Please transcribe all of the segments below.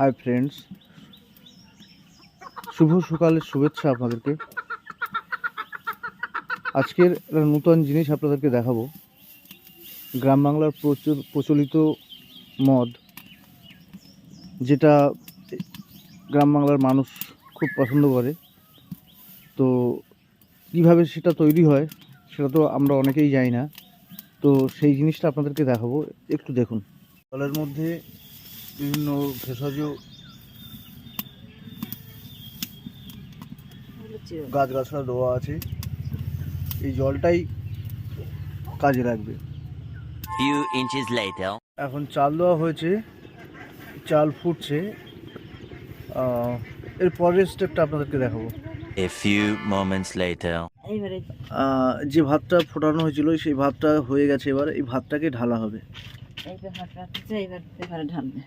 Hi friends শুভ সকালের শুভেচ্ছা আপনাদেরকে। আজকের নূতন জিনিস আপনাদেরকে দেখাবো। গ্রাম বাংলার প্রচলিত মদ, যেটা গ্রাম বাংলার মানুষ খুব পছন্দ করে। তো কীভাবে সেটা তৈরি হয়, সেটা তো আমরা অনেকেই জানি না। তো সেই জিনিসটা আপনাদেরকে দেখাবো। একটু দেখুন। জলের মধ্যে বিভিন্ন ভেষজ গাছগাছড়া দেওয়া আছে। এই জলটাই কাজে লাগবে। Few inches later. এখন চাল দেওয়া হয়েছে। চাল ফুটছে। এর পরের স্টেপটা আপনাদেরকে দেখাবো। A few moments later. এইবারে। যে ভাতটা ফোটানো হয়েছিল সেই ভাতটা হয়ে গেছে এবার। এই ভাতটাকে ঢালা হবে। এই আছে এইবার ঢালবে।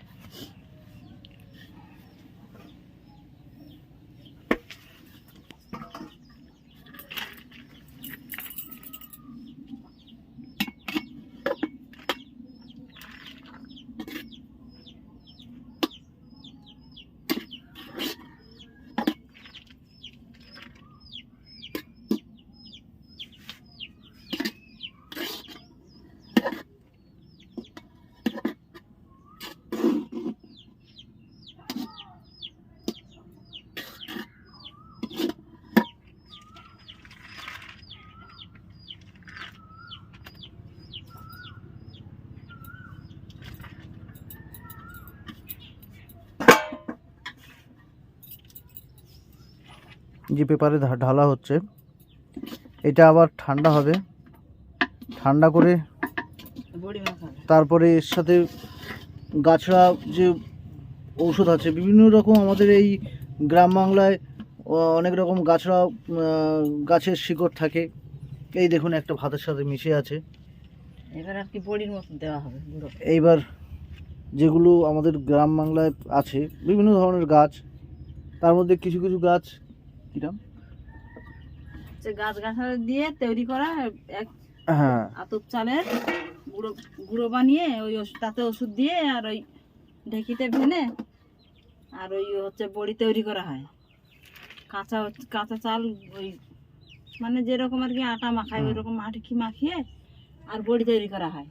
যে পেপারে ঢালা হচ্ছে এটা আবার ঠান্ডা হবে। ঠান্ডা করে তারপরে এর সাথে গাছড়া যে ঔষধ আছে বিভিন্ন রকম আমাদের এই গ্রাম বাংলায় অনেক রকম গাছড়া গাছের শিকড় থাকে। এই দেখুন একটা ভাতের সাথে মিশে আছে। এবার আর কি বড়ির মতো দেওয়া হবে এইবার যেগুলো আমাদের গ্রাম বাংলায় আছে বিভিন্ন ধরনের গাছ তার মধ্যে কিছু কিছু গাছ কিরাম গাছ গাছালি দিয়ে তৈরি করা এক হ্যাঁ। আতপ চালের গুঁড়ো গুঁড়ো বানিয়ে ওই তাতে ওষুধ দিয়ে আর ওই ঢেকিতে ভেনে আর ওই হচ্ছে বড়ি তৈরি করা হয়। কাঁচা কাঁচা চাল ওই মানে যেরকম আর কি আটা মাখায় ওই রকম আটি মাখিয়ে আর বড়ি তৈরি করা হয়।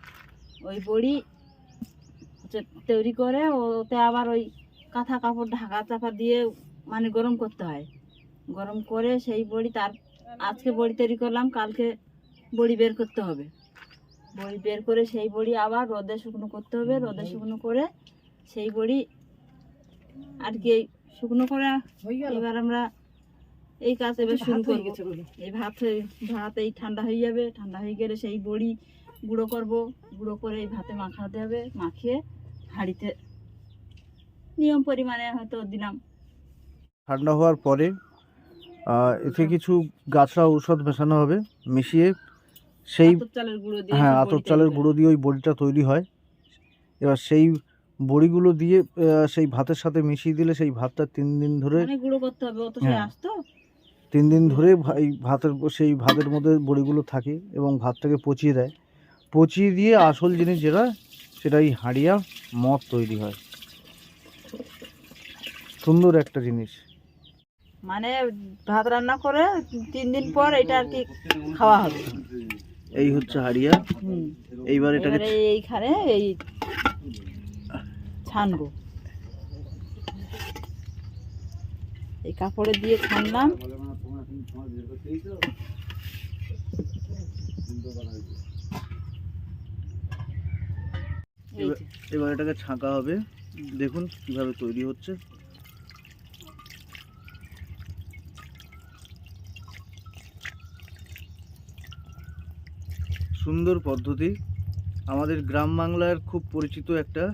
ওই বড়ি হচ্ছে তৈরি করে ওতে আবার ওই কাঁথা কাপড় ঢাকা চাপা দিয়ে মানে গরম করতে হয়। গরম করে সেই বড়ি তার আজকে বড়ি তৈরি করলাম কালকে বড়ি বের করতে হবে। বড়ি বের করে সেই বড়ি আবার রোদে শুকনো করতে হবে রোদে শুকনো করে সেই বড়ি আর কি শুকনো করে এবার আমরা এই কাজ এবার শুরু করব। এই ভাত ভাত এই ঠান্ডা হয়ে যাবে ঠান্ডা হয়ে গেলে সেই বড়ি গুঁড়ো করব। গুঁড়ো করে এই ভাতে মাখাতে হবে মাখিয়ে হাঁড়িতে নিয়ম পরিমাণে হয়তো দিলাম। ঠান্ডা হওয়ার পরে এতে কিছু গাছরা ঔষধ মেশানো হবে মিশিয়ে সেই হ্যাঁ আতর চালের গুঁড়ো দিয়ে ওই বড়িটা তৈরি হয়। এবার সেই বড়িগুলো দিয়ে সেই ভাতের সাথে মিশিয়ে দিলে সেই ভাতটা তিন দিন ধরে মানে হ্যাঁ। তিন দিন ধরে এই ভাতের সেই ভাতের মধ্যে বড়িগুলো থাকে এবং ভাতটাকে পচিয়ে দেয়। পচিয়ে দিয়ে আসল জিনিস যেটা সেটা এই হাঁড়িয়া মদ তৈরি হয়। সুন্দর একটা জিনিস। মানে ভাত রান্না করে তিন দিন পর এটা আর কি খাওয়া হবে। এই হচ্ছে হাঁড়িয়া। এইবার এটাকে এইখানে এই ছানবো। এই কাপড়ে দিয়ে ছানলাম। এবার- এবার এটাকে ছাঁকা হবে। দেখুন কীভাবে তৈরি হচ্ছে। সুন্দর পদ্ধতি। আমাদের গ্রাম বাংলার খুব পরিচিত একটা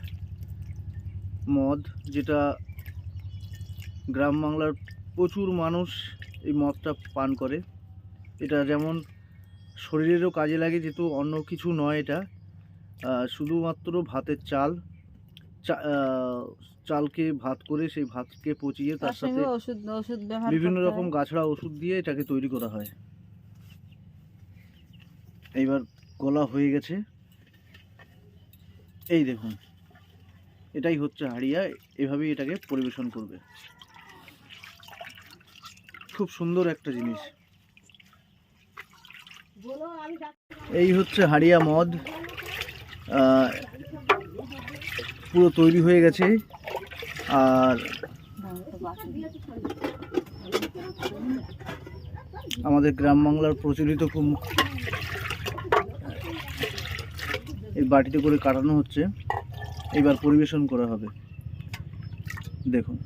মদ যেটা গ্রাম বাংলার প্রচুর মানুষ এই মদটা পান করে। এটা যেমন শরীরেরও কাজে লাগে যেহেতু অন্য কিছু নয় এটা। শুধুমাত্র ভাতের চাল চা- চালকে ভাত করে সেই ভাতকে পচিয়ে তার সাথে বিভিন্ন রকম গাছড়া ওষুধ দিয়ে এটাকে তৈরি করা হয়। এইবার গলা হয়ে গেছে। এই দেখুন, এটাই হচ্ছে হাড়িয়া, এভাবেই এটাকে পরিবেশন করবে। খুব সুন্দর একটা জিনিস। এই হচ্ছে হাড়িয়া মদ। পুরো তৈরি হয়ে গেছে। আর আমাদের গ্রাম বাংলার প্রচলিত খুব এই বাটিতে করে কাটানো হচ্ছে। এবার পরিবেশন করা হবে। দেখুন।